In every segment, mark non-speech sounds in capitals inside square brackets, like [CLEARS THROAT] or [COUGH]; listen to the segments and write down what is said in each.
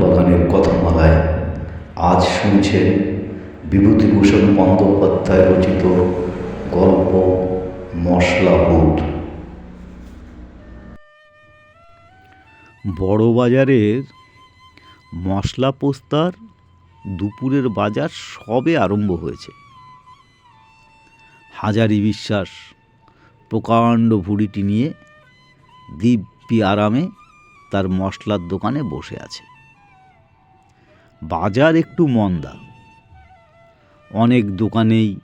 বাগানের কথামালায় আজ শুনছেন বিভূতিভূষণ বন্দ্যোপাধ্যায় রচিত গল্প মশলাভূত বড়বাজারের মশলা পোস্তার দুপুরের বাজার সবে আরম্ভ হয়েছে। হাজারি বিশ্বাস প্রকাণ্ড ভুড়িটি নিয়ে দিব্যি আরামে তার মশলার দোকানে বসে আছে। বাজার একটু মন্দা। অনেক দোকানেই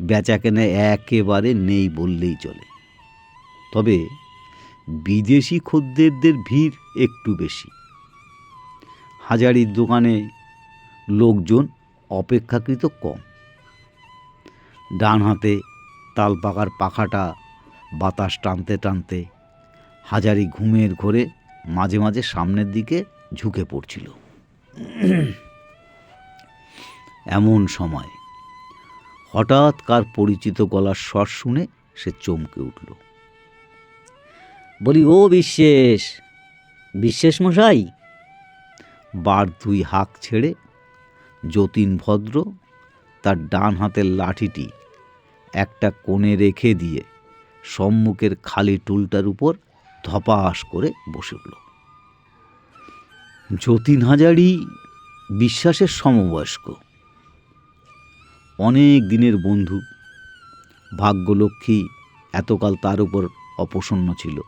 বেচাকেনা একেবারে নেই বললেই চলে। তবে বিদেশি খদ্দেরদের ভিড় একটু বেশি। হাজারির দোকানে লোকজন অপেক্ষাকৃত কম। ডান হাতে তাল পাকার পাখাটা বাতাস টানতে টানতে হাজারি ঘুমের ঘোরে মাঝে মাঝে সামনের দিকে ঝুঁকে পড়ছিল। [CLEARS THROAT] এমন সময় হঠাৎ কার পরিচিত গলার স্বর শুনে সে চমকে উঠল। বলি, ও বিশ্বেষ বিশ্বেষ মশাই। বার দুই হাঁক ছেড়ে যতীন ভদ্র তার ডান হাতের লাঠিটি একটা কোণে রেখে দিয়ে সম্মুখের খালি টুলটার উপর ধপাস করে বসে উঠল। যতীন হাজারি বিশ্বাসের সমবয়স্ক। অনেক দিনের বন্ধু। ভাগ্যলক্ষ্মী এতকাল তার উপর অপ্রসন্ন ছিল।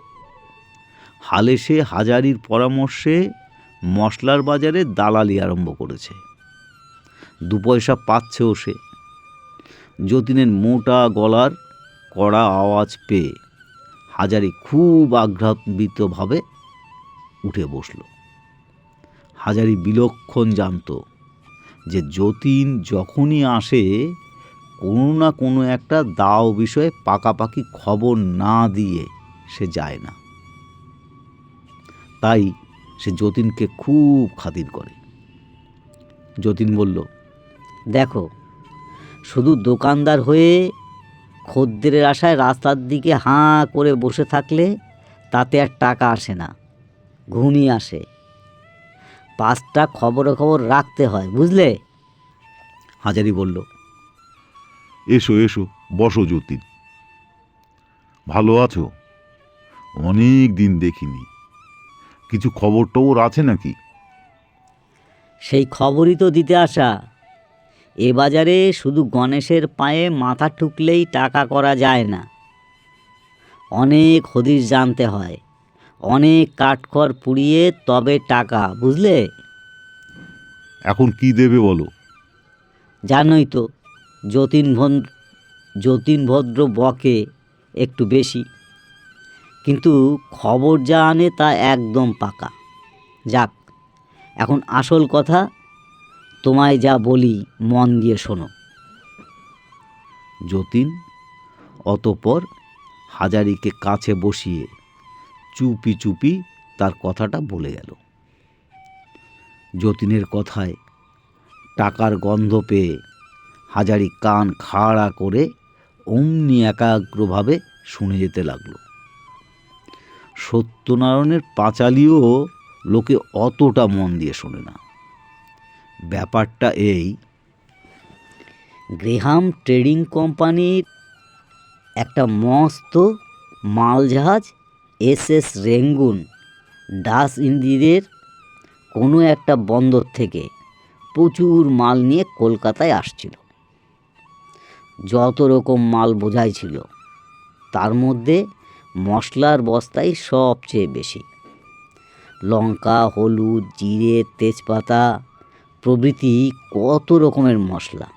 হালে সে হাজারির পরামর্শে মশলার বাজারে দালালি আরম্ভ করেছে। দু পয়সা পাচ্ছেও সে। যতীনের মোটা গলার কড়া আওয়াজ পেয়ে হাজারি খুব আঘ্রান্বিতভাবে উঠে বসল। হাজারি বিলক্ষণ জানত যে যতীন যখনই আসে, কোনো না কোনো একটা দাও বিষয়ে পাকাপাকি খবর না দিয়ে সে যায় না। তাই সে যতীনকে খুব খাতির করে। যতীন বলল, দেখো, শুধু দোকানদার হয়ে খদ্দেরের আশায় রাস্তার দিকে হাঁ করে বসে থাকলে তাতে আর টাকা আসে না, ঘুমই আসে। পাঁচটা খবর খবর রাখতে হয় বুঝলে? হাজারি বলল এসো এসো বসো যতীন ভালো আছো? অনেক দিন দেখিনি। কিছু খবর টবর আছে নাকি? সেই খবরই তো দিতে আসা। এ বাজারে শুধু গণেশের পায়ে মাথা ঠুকলেই টাকা করা যায় না। অনেক হদিশ জানতে হয়। অনেক কাঠখড় পুড়িয়ে তবে টাকা বুঝলে? এখন কি দেবে বলো? জানোই তো যতীন ভদ্র যতীন ভদ্র বকে একটু বেশি। কিন্তু খবর যা আনে তা একদম পাকা। যাক এখন আসল কথা তোমায় যা বলি মন দিয়ে শোনো। যতীন অতপর হাজারিকে কাছে বসিয়ে চুপি চুপি তার কথাটা বলে গেল। যতীনের কথায় টাকার গন্ধ পেয়ে হাজারি কান খাড়া করে অমনি একাগ্রভাবে শুনে যেতে লাগল। সত্যনারায়ণের পাঁচালিও লোকে অতটা মন দিয়ে শোনে না। ব্যাপারটা এই, গ্রেহাম ট্রেডিং কোম্পানির একটা মস্ত মালজাহাজ এস এস রেঙ্গুন ডাস ইন্দিরের কোনো একটা বন্দর থেকে প্রচুর মাল নিয়ে কলকাতায় আসছিল। যত রকম মাল বোঝাই ছিল, তার মধ্যে মশলার বস্তাই সবচেয়ে বেশি। লঙ্কা, হলুদ, জিরে, তেজপাতা, প্রভৃতি কত রকমের মশলা।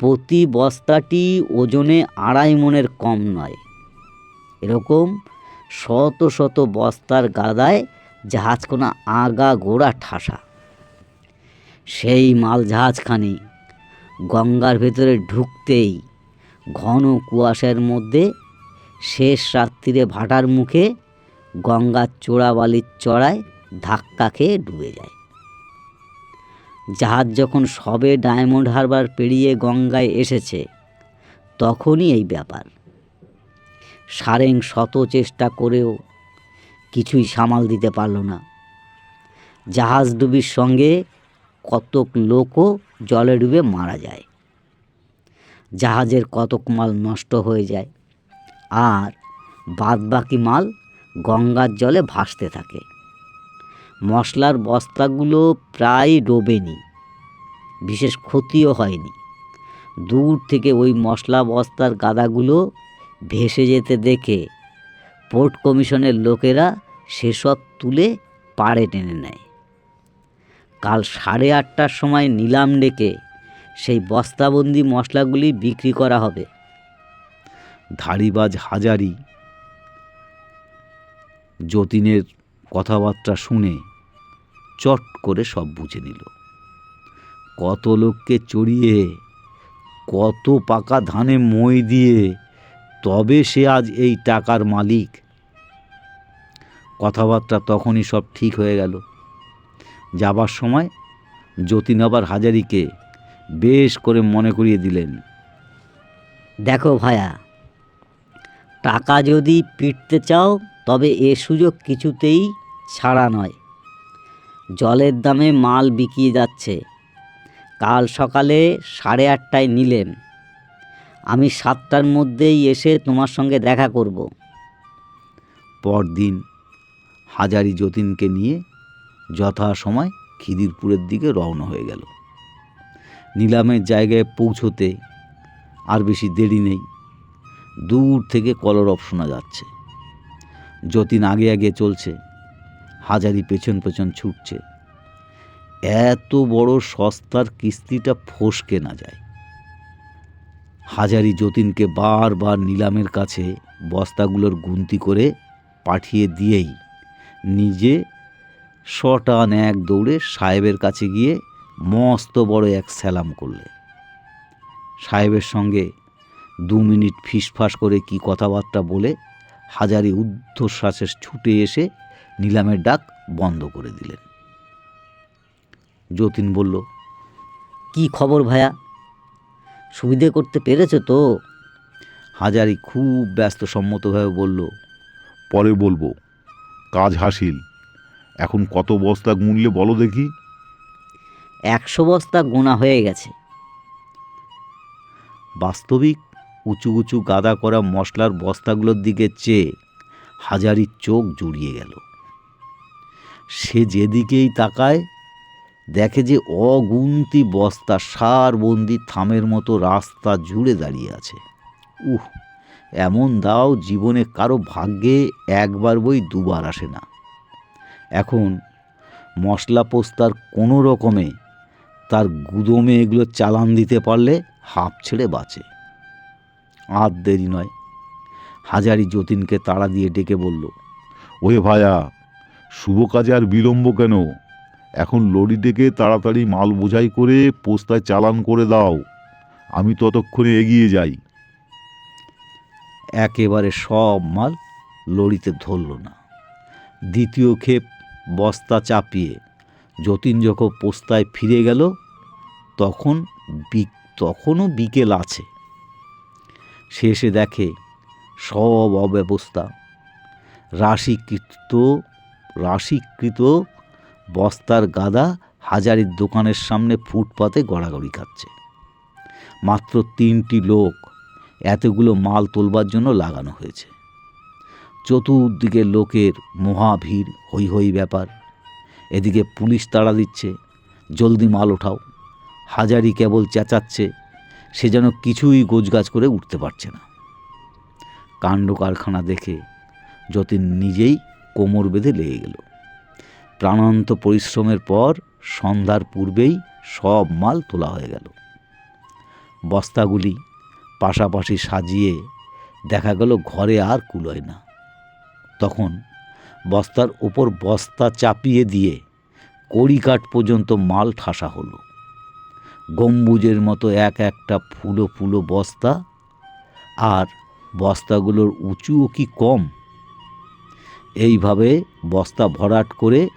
প্রতি বস্তাটি ওজনে আড়াই মনের কম নয়। এরকম শত শত বস্তার গাদায় জাহাজখানা আগা গোড়া ঠাসা। সেই মাল জাহাজখানি গঙ্গার ভেতরে ঢুকতেই ঘন কুয়াশার মধ্যে শেষ রাত্রিরে ভাটার মুখে গঙ্গার চোড়াবালির চড়ায় ধাক্কা খেয়ে ডুবে যায়। জাহাজ যখন সবে ডায়মন্ড হারবার পেরিয়ে গঙ্গায় এসেছে, তখনই এই ব্যাপার। সারেং শত চেষ্টা করেও কিছুই সামাল দিতে পারল না। জাহাজ ডুবির সঙ্গে কতক লোকও জলে ডুবে মারা যায়। জাহাজের কতক মাল নষ্ট হয়ে যায় আর বাদবাকি মাল গঙ্গার জলে ভাসতে থাকে। মশলার বস্তাগুলো প্রায় ডোবেনি, বিশেষ ক্ষতিও হয়নি। দূর থেকে ওই মশলা বস্তার গাদাগুলো ভেসে যেতে দেখে পোর্ট কমিশনের লোকেরা সেসব তুলে পাড়ে টেনে নেয়। কাল সাড়ে আটটার সময় নিলাম ডেকে সেই বস্তাবন্দি মশলাগুলি বিক্রি করা হবে। ধাড়িবাজ হাজারি। যতীনের কথাবার্তা শুনে চট করে সব বুঝে নিল। কত লোককে চড়িয়ে, কত পাকা ধানে মই দিয়ে তবে সে আজ এই টাকার মালিক। কথাবার্তা তখনই সব ঠিক হয়ে গেল। যাবার সময় যতীন আবার হাজারিকে বেশ করে মনে করিয়ে দিলেন। দেখো ভায়া, টাকা যদি পিটতে চাও, তবে এ সুযোগ কিছুতেই ছাড়া নয়। জলের দামে মাল বিকিয়ে যাচ্ছে। কাল সকালে সাড়ে আটটায় নিলেন। আমি সাতটার মধ্যেই এসে তোমার সঙ্গে দেখা করব। পরদিন হাজারি যতীনকে নিয়ে যথাসময় খিদিরপুরের দিকে রওনা হয়ে গেল। নিলামের জায়গায় পৌঁছতে আর বেশি দেরি নেই। দূর থেকে কলরব শোনা যাচ্ছে। যতীন আগে আগে চলছে। হাজারি পেছন পেছন ছুটছে। এত বড় সস্তার কিস্তিটা ফসকে না যায়। হাজারি যতীনকে বারবার নিলামের কাছে বস্তাগুলোর গুনতি করে পাঠিয়ে দিয়েই নিজে শটান এক দৌড়ে সাহেবের কাছে গিয়ে মস্ত বড় এক স্যালাম করলে। সাহেবের সঙ্গে দু মিনিট ফিসফাস করে কি কথাবার্তা বলে হাজারি ঊর্ধ্বশ্বাসে ছুটে এসে নিলামের ডাক বন্ধ করে দিলেন। যতীন বলল, কি খবর ভায়া? সুবিধে করতে পেরেছ তো? হাজারি খুব ব্যস্ত সম্মতভাবে বলল পরে বলব কাজ হাসিল। এখন কত বস্তা গুনলে বলো দেখি। একশো বস্তা গোনা হয়ে গেছে। বাস্তবিক উঁচু উঁচু গাদা করা মশলার বস্তাগুলোর দিকে চেয়ে হাজারির চোখ জুড়িয়ে গেল। সে যেদিকেই তাকায় দেখে যে অগুন্তি বস্তা সারবন্দি থামের মতো রাস্তা জুড়ে দাঁড়িয়ে আছে। উহ, এমন দাও জীবনে কারও ভাগ্যে একবার বই দুবার আসে না। এখন মশলা পোস্তার কোনো রকমে তার গুদমে এগুলো চালান দিতে পারলে হাঁপ ছেড়ে বাঁচে। আর দেরি নয়। হাজারি যতীনকে তাড়া দিয়ে ডেকে বলল, ওহে ভায়া, শুভ কাজে আর বিলম্ব কেন? এখন লরি ডেকে তাড়াতাড়ি মাল বোঝাই করে পোস্তায় চালান করে দাও। আমি ততক্ষণে এগিয়ে যাই। একেবারে সব মাল লরিতে ধরল না। দ্বিতীয় ক্ষেপ, বস্তা চাপিয়ে যতীন যখন পোস্তায় ফিরে গেল, তখন বি- তখনও বিকেল আছে। শেষে দেখে সব অব্যবস্থা। রাশিকৃত রাশিকৃত বস্তার গাদা হাজারির দোকানের সামনে ফুটপাতে গড়াগড়ি খাচ্ছে মাত্র তিনটি লোক এতগুলো মাল তোলবার জন্য লাগানো হয়েছে। চতুর্দিকে লোকের মহাভিড় হই হই ব্যাপার। এদিকে পুলিশ তাড়া দিচ্ছে, জলদি মাল ওঠাও। হাজারি কেবল চেঁচাচ্ছে, সে যেন কিছুই গোজগাছ করে উঠতে পারছে না। কাণ্ড কারখানা দেখে যতীন নিজেই কোমর বেঁধে লেগে গেল। প্রাণান্ত পরিশ্রমের পর সন্ধ্যার পূর্বেই সব মাল তোলা হয়ে গেল। বস্তাগুলি পাশাপাশি সাজিয়ে দেখা গেল ঘরে আর কুলোয় না। তখন বস্তার ওপর বস্তা চাপিয়ে দিয়ে কড়িকাঠ পর্যন্ত মাল ঠাসা হলো। গম্বুজের মতো এক একটা ফুলো ফুলো বস্তা আর বস্তাগুলোর উঁচুও কি কম? এইভাবে বস্তা ভরাট করে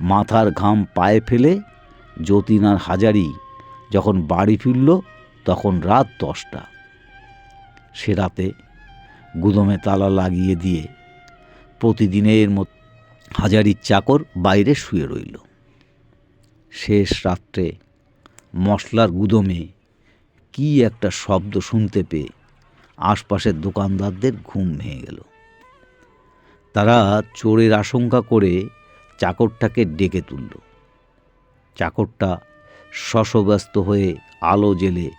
মাথার ঘাম পায়ে ফেলে যতীন আর হাজারি যখন বাড়ি ফিরল তখন রাত দশটা। সে রাতে গুদমে তালা লাগিয়ে দিয়ে প্রতিদিনের মতো হাজারির চাকর বাইরে শুয়ে রইল। শেষ রাত্রে মশলার গুদমে কি একটা শব্দ শুনতে পেয়ে আশপাশের দোকানদারদের ঘুম ভেঙে গেল। তারা চোরের আশঙ্কা করে চাকরটাকে ডেকে তুলল। চাকরটা শশব্যস্ত হয়ে আলো জেলে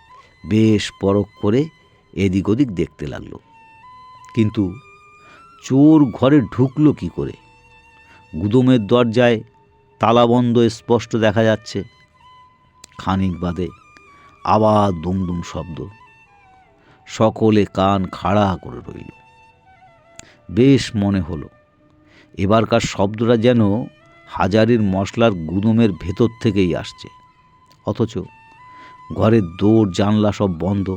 বেশ পরখ করে এদিক ওদিক দেখতে লাগল। কিন্তু চোর ঘরে ঢুকলো কি করে? গুদমের দরজায় তালাবন্ধ স্পষ্ট দেখা যাচ্ছে। খানিক বাদে আবার দুমদুম শব্দ। সকলে কান খাড়া করে রইল। বেশ মনে হলো এবারকার শব্দটা যেন হাজারের মশলার গুদমের ভেতর থেকেই আসছে। অথচ ঘরের দৌড়, জানলা সব বন্ধ।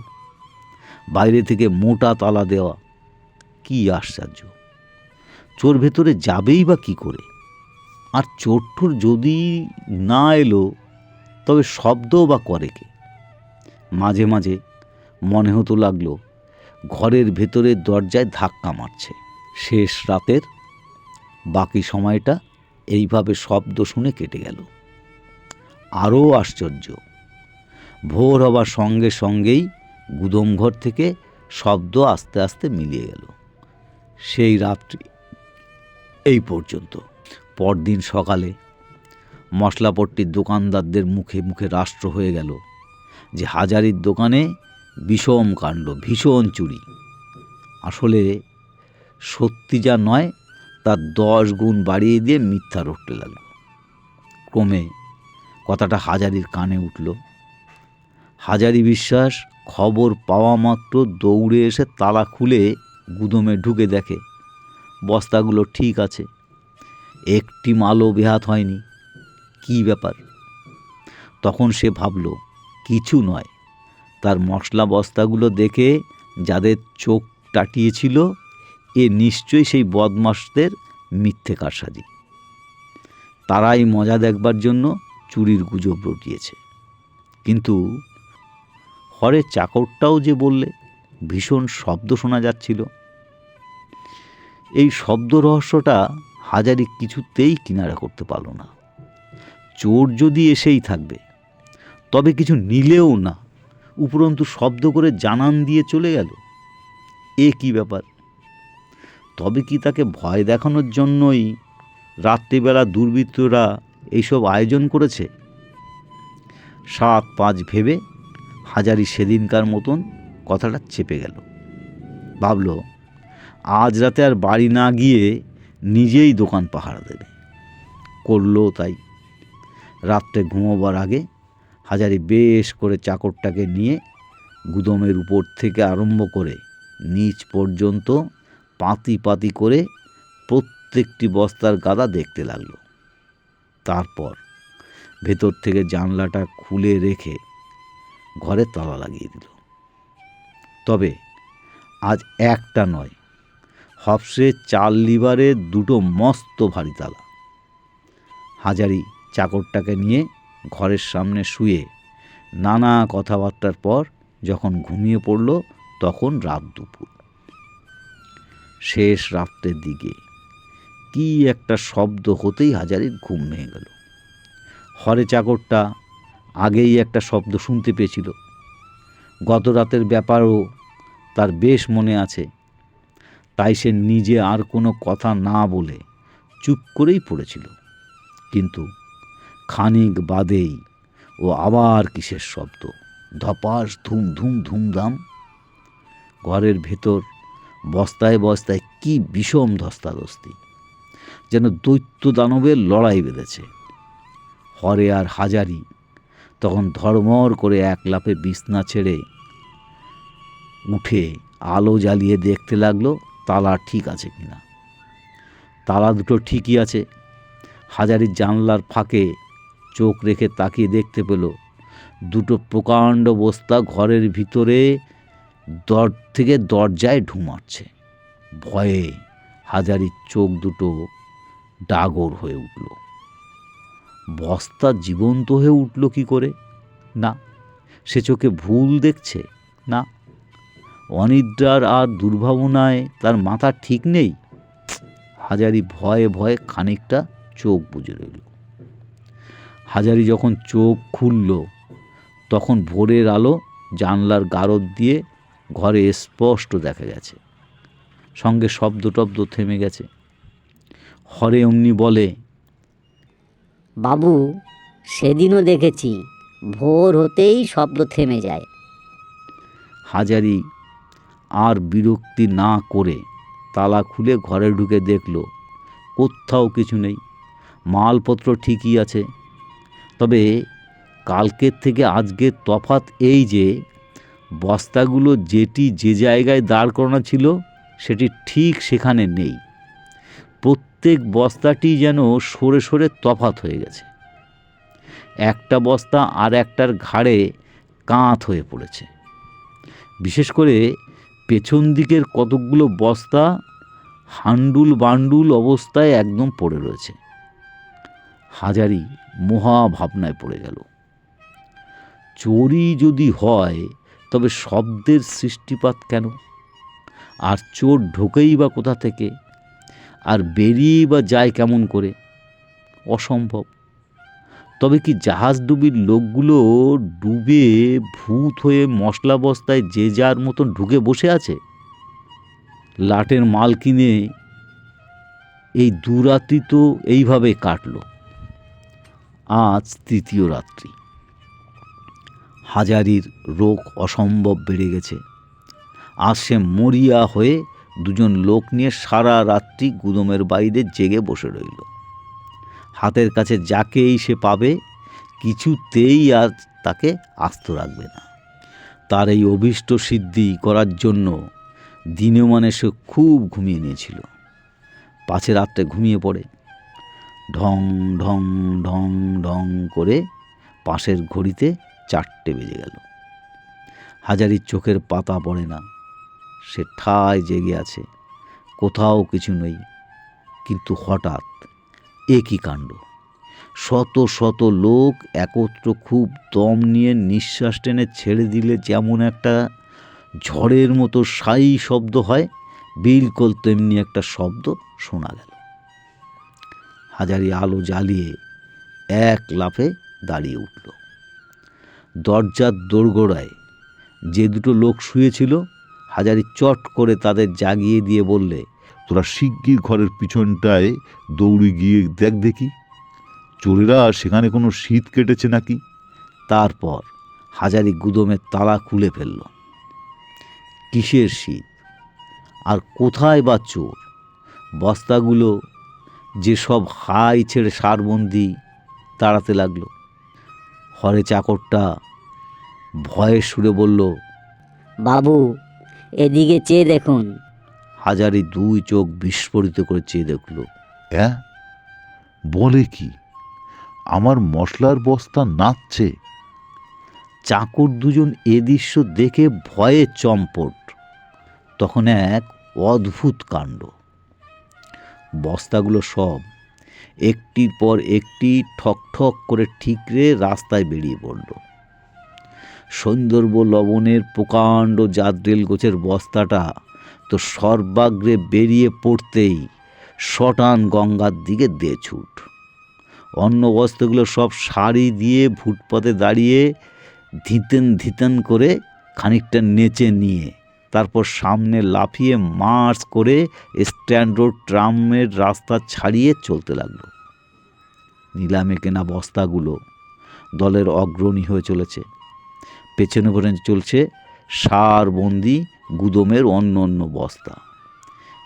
বাইরে থেকে মোটা তালা দেওয়া কি আশ্চর্য। চোর ভেতরে যাবেই বা কি করে? আর চোরঠোর যদি না এলো, তবে শব্দও বা করে কে? মাঝে মাঝে মনে হতো লাগল, ঘরের ভেতরের দরজায় ধাক্কা মারছে। শেষ রাতের বাকি সময়টা এইভাবে শব্দ শুনে কেটে গেল। আরও আশ্চর্য, ভোর হবার সঙ্গে সঙ্গেই গুদমঘর থেকে শব্দ আস্তে আস্তে মিলিয়ে গেল। সেই রাত্রি, এই পর্যন্ত, পরদিন সকালে মশলাপট্টির দোকানদারদের মুখে মুখে রাষ্ট্র হয়ে গেল যে হাজারির দোকানে বিষম কাণ্ড, ভীষণ চুরি। আসলে সত্যি যা নয় তার দশ গুণ বাড়িয়ে দিয়ে মিথ্যা রটতে লাগল। ক্রমে কথাটা হাজারির কানে উঠল। হাজারি বিশ্বাস খবর পাওয়া মাত্র দৌড়ে এসে তালা খুলে গুদমে ঢুকে দেখে, বস্তাগুলো ঠিক আছে। একটি মালও বেহাত হয়নি। কি ব্যাপার? তখন সে ভাবল, কিছু নয়। তার মশলা বস্তাগুলো দেখে যাদের চোখ টাটিয়েছিল এ নিশ্চয়ই সেই বদমাসদের মিথ্যে কারসাজি। তারাই মজা দেখবার জন্য চুরির গুজব রটিয়েছে। কিন্তু হরে চাকরটাও যে বললে ভীষণ শব্দ শোনা যাচ্ছিল। এই শব্দ রহস্যটা হাজারি কিছুতেই কিনারা করতে পারল না। চোর যদি এসেই থাকবে, তবে কিছু নিলেও না, উপরন্তু শব্দ করে জানান দিয়ে চলে গেল। এ কি ব্যাপার? তবে কি তাকে ভয় দেখানোর জন্যই রাত্রিবেলা দুর্বৃত্তরা এইসব আয়োজন করেছে? সাত পাঁচ ভেবে হাজারি সেদিনকার মতন কথাটা চেপে গেল। ভাবল, আজ রাতে আর বাড়ি না গিয়ে নিজেই দোকান পাহারা দেবে। করল তাই। রাত্রে ঘুমোবার আগে হাজারি বেশ করে চাকরটাকে নিয়ে গুদমের উপর থেকে আরম্ভ করে নিচ পর্যন্ত পাতি পাতি করে প্রত্যেকটি বস্তার গাদা দেখতে লাগল। তারপর ভেতর থেকে জানলাটা খুলে রেখে ঘরে তালা লাগিয়ে দিল। তবে আজ একটা নয় হপসে চাল লিভারে দুটো মস্ত ভারী তালা। হাজারি চাকরটাকে নিয়ে ঘরের সামনে শুয়ে নানা কথাবার্তার পর যখন ঘুমিয়ে পড়ল তখন রাত দুপুর। শেষ রাত্রের দিকে। কি একটা শব্দ হতেই হাজারির ঘুম ভেঙে গেল। হরে চাকরটা আগেই একটা শব্দ শুনতে পেয়েছিল। গত রাতের ব্যাপারও তার বেশ মনে আছে। তাই সে নিজে আর কোনো কথা না বলে চুপ করেই পড়েছিল। কিন্তু খানিক বাদেই ও আবার কিসের শব্দ? ধপাস ধুম ধুম ধুমধাম? ঘরের ভেতর বস্তায় বস্তায় কি বিষম ধস্তাধস্তি। যেন দৈত্য দানবের লড়াই বেঁধেছে। হরে আর হাজারি, তখন ধর্মর করে এক লাফে বিছনা ছেড়ে উঠে আলো জ্বালিয়ে দেখতে লাগল, তালা ঠিক আছে কিনা। তালা দুটো ঠিকই আছে। হাজারির জানলার ফাঁকে চোখ রেখে তাকিয়ে দেখতে পেল, দুটো প্রকাণ্ড বস্তা ঘরের ভিতরে দর থেকে দরজায় ঢুমাচ্ছে ভয়ে হাজারির চোখ দুটো ডাগর হয়ে উঠল। বস্তা জীবন্ত হয়ে উঠল কি করে? না, সে চোখে ভুল দেখছে? না, অনিদ্রার আর দুর্ভাবনায় তার মাথা ঠিক নেই? হাজারি ভয়ে ভয়ে খানিকটা চোখ বুজে রইল। হাজারি যখন চোখ খুলল, তখন ভোরের আলো জানলার গারদ দিয়ে ঘরে স্পষ্ট দেখা গেছে। সঙ্গে শব্দ টব্দ থেমে গেছে। হরে অমনি বলে বাবু সেদিনও দেখেছি ভোর হতেই শব্দ থেমে যায়। হাজারি আর বিরক্তি না করে তালা খুলে ঘরে ঢুকে দেখল কোথাও কিছু নেই মালপত্র ঠিকই আছে। তবে কালকের থেকে আজকের তফাত এই যে বস্তাগুলো যেটি যে জায়গায় দাঁড় করানো ছিল, সেটি ঠিক সেখানে নেই। প্রত্যেক বস্তাটি যেন সরে সরে তফাত হয়ে গেছে। একটা বস্তা আর একটার ঘাড়ে কাঁত হয়ে পড়েছে। বিশেষ করে পেছন দিকের কতকগুলো বস্তা হান্ডুল বান্ডুল অবস্থায় একদম পড়ে রয়েছে। হাজারি মহা ভাবনায় পড়ে গেল। চোরই যদি হয় তবে শব্দের সৃষ্টিপাত কেন? আর চোর ঢোকেই বা কোথা থেকে? আর বেরিয়েই বা যায় কেমন করে? অসম্ভব। তবে কি জাহাজ ডুবির লোকগুলো ডুবে ভূত হয়ে মশলা বস্তায় যে যার মতন ঢুকে বসে আছে? লাটের মাল কিনে এই দুরাত্রি তো এইভাবে কাটল। আজ তৃতীয় রাত্রি। হাজারির রোগ অসম্ভব বেড়ে গেছে। আজ সে মরিয়া হয়ে দুজন লোক নিয়ে সারা রাত্রি গুদমের বাইরে জেগে বসে রইল। হাতের কাছে যাকেই সে পাবে, কিছুতেই আর তাকে আস্ত রাখবে না। তার এই অভীষ্ট সিদ্ধি করার জন্য দিনে মানে সে খুব ঘুমিয়ে নিয়েছিল। পাছে রাত্রে ঘুমিয়ে পড়ে। ঢং ঢং ঢং ঢং করে পাশের ঘড়িতে চারটে বেজে গেল। হাজারির চোখের পাতা পড়ে না। সে ঠায় জেগে আছে। কোথাও কিছু নেই। কিন্তু হঠাৎ একই কাণ্ড? শত শত লোক একত্র খুব দম নিয়ে নিঃশ্বাস টেনে ছেড়ে দিলে যেমন একটা ঝড়ের মতো সাই শব্দ হয়, বিলকল তেমনি একটা শব্দ শোনা গেল। হাজারি আলো জ্বালিয়ে এক লাফে দাঁড়িয়ে উঠল। দরজার দোরগোড়ায়। যে দুটো লোক শুয়েছিল হাজারি চট করে তাদের জাগিয়ে দিয়ে বললে তোরা শিগগির ঘরের পিছনটায় দৌড়ে গিয়ে দেখ দেখি। চোরেরা সেখানে কোনো শীত কেটেছে নাকি? তারপর হাজারি গুদমের তালা খুলে ফেলল। কিসের শীত? আর কোথায় বা চোর? বস্তাগুলো যেসব হাই ছেড়ে সারবন্দি তাড়াতে লাগল। হরে চাকরটা ভয়ের সুরে বলল বাবু এদিকে চেয়ে দেখুন। হাজারি দুই চোখ বিস্ফোরিত করে চেয়ে দেখল। হ্যাঁ? বলে কি? আমার মশলার বস্তা নাচছে। চাকর দুজন এ দৃশ্য দেখে ভয়ে চম্পট। তখন এক অদ্ভুত কাণ্ড। বস্তাগুলো সব একটির পর একটি ঠক ঠক করে ঠিকরে রাস্তায় বেরিয়ে পড়ল। সৌন্দর্য লবণের প্রকাণ্ড জাদ্রেল গোছের বস্তাটা তো সর্বাগ্রে বেরিয়ে পড়তেই শটান গঙ্গার দিকে দে ছুট। অন্য বস্তাগুলো সব শাড়ি দিয়ে ফুটপাতে দাঁড়িয়ে ধিতেন ধিতেন করে খানিকটা নেচে নিয়ে তারপর সামনে লাফিয়ে মার্চ করে স্ট্যান্ড রোড ট্রামের রাস্তা ছাড়িয়ে চলতে লাগল। নিলামে কেনা বস্তাগুলো দলের অগ্রণী হয়ে চলেছে। পেছনে পেছনে চলছে সারবন্দি গুদমের অন্য অন্য বস্তা।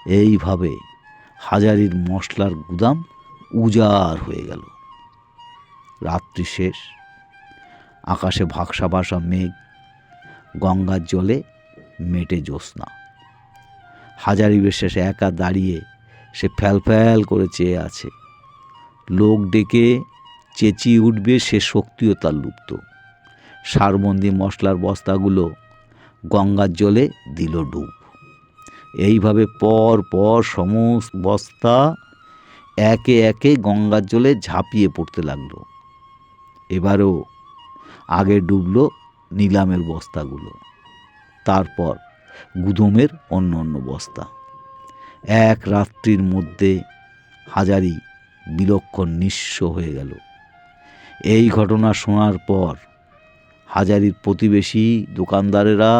এইভাবে হাজারির মশলার গুদাম উজাড় হয়ে গেল। রাত্রি শেষ। আকাশে ভাগসা ভাসা মেঘ। গঙ্গার জলে মেটে জ্যোৎস্না। হাজারি শেষে একা দাঁড়িয়ে সে ফ্যাল ফ্যাল করে চেয়ে আছে। লোক ডেকে চেঁচিয়ে উঠবে সে শক্তিও তার লুপ্ত। সারবন্দি মশলার বস্তাগুলো গঙ্গার জলে দিল ডুব। এইভাবে পর পর সমস্ত বস্তা একে একে গঙ্গার জলে ঝাঁপিয়ে পড়তে লাগল। এবারও আগে ডুবলো নিলামের বস্তাগুলো। তারপর গুদমের অন্য অন্য বস্তা। এক রাত্রির মধ্যে হাজারি বিলক্ষণ নিঃস্ব হয়ে গেল। এই ঘটনা শোনার পর হাজারির প্রতিবেশী দোকানদারেরা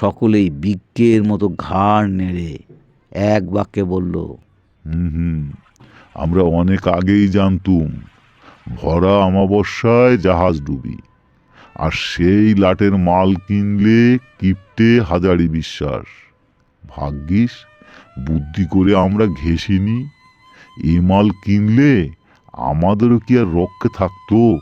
সকলেই বিজ্ঞের মতো ঘাড় নেড়ে এক বাক্যে বলল, হুম আমরা অনেক আগেই জানতুম, ভরা অমাবস্যায় জাহাজ ডুবি। আর সেই লাটের মাল কিনলে কিপটে হাজারি বিশ্বাস। ভাগ্যিস, বুদ্ধি করে আমরা ঘেসিনি এ মাল কিনলে আমাদেরও কি আর রক্ষে থাকতো?